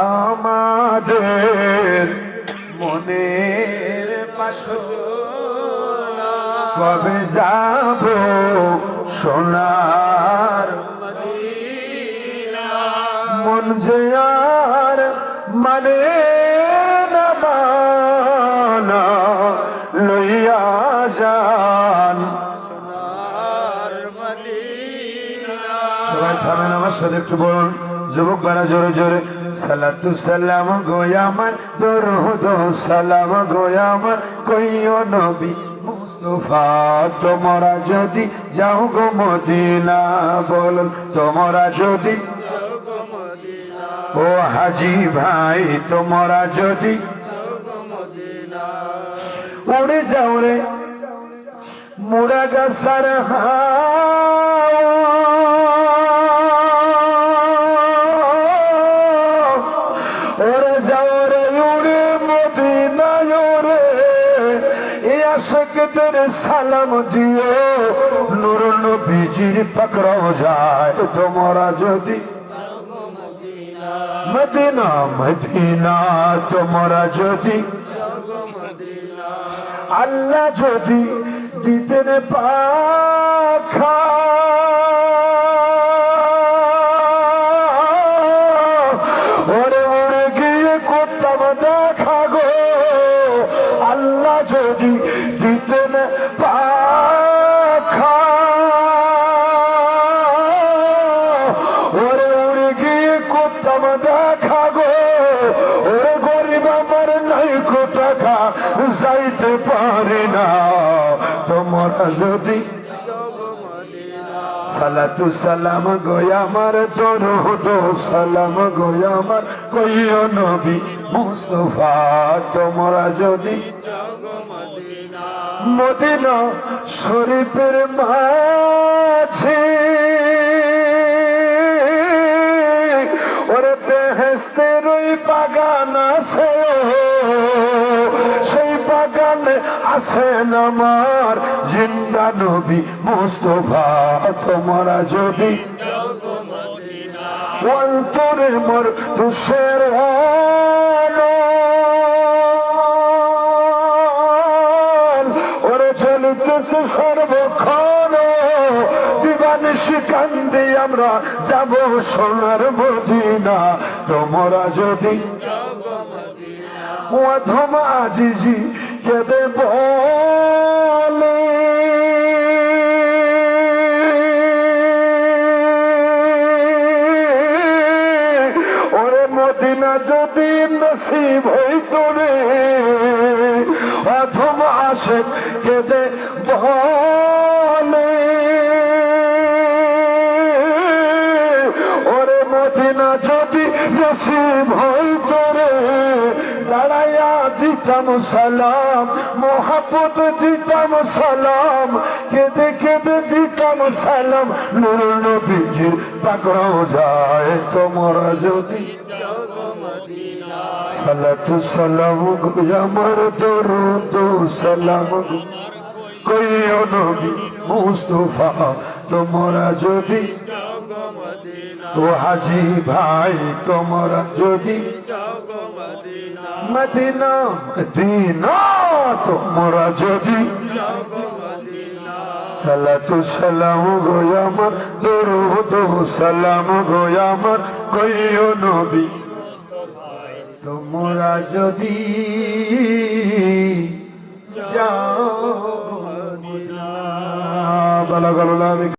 আমাদের মনের বাসনা। কবে যাব সোনার মন যে আর মানে না মানা লইয়া যান। সবাই থামেন আমার সাথে একটু বলুন। যুবক বারা জোরে জোরে। সালাতু সালাম গোয়ামার দরুদ সালাম গোয়ামার কইও নবী মুস্তফা, তোমরা যদি যাও গো মদিনা, বলুন তোমরা যদি ও হাজি ভাই, তোমরা যদি উড়ে যাও রে মুড়া গাছার আশেকদের সালাম দিও। নুর নবীজির পাকড়াও যায়। তোমরা যদি মদিনা মদিনা, তোমরা যদি আল্লাহ যদি দিতেন পাখা। ওরে ওরে গিয়ে করতাম দেখা গো। আল্লাহ যদি দিতেন পাখা। ওরে উড়ে গিয়ে করতাম দেখা গো। ওরে গরিব আমার নাই টাকা যাইতে পারে না। তোমরা যদি সালাতু সালাম গোয়ামার দরুদ সালাম গোয়ামার কইও নবী মুস্তফা, তোমরা যদি মদিনা শরীফের মাঝে। ওরে বেহেস্তের ওই বাগান আছে সেই বাগানে আছেন আমার। জিন্দা নবী মুস্তফা, তোমরা যদি অন্তরে মোর তুষের ওরে চলিতেছে সর্বক্ষণ। দিবানিশি কান্দি আমরা যাব সোনার মদিনা। তোমরা যদি অধম আজিজি কেঁদে বলে মদিনা যদি নসিব হইত রে অথম আসে কেঁদে বলে ওরে মদিনা যদি নসিব হইত রে দাঁড়াইয়া দিতাম সালাম মহাপত দিতাম সালাম, কেঁদে কেঁদে দিতাম সালাম নুর নবীজির পাকড়াও যায় তোমরা যদি সালাতু সালাম আমার দরুদ সালাম। কইও নবী মুস্তফা, তোমরা যদি ও হাজি ভাই, তোমরা যদি মদিনা মদিনা, তোমরা যদি সালাতু সালাম গোয়ামার দরুদ সালাম গোয়ামার কইও নবী তোমরা যদি যাও বলা গেল না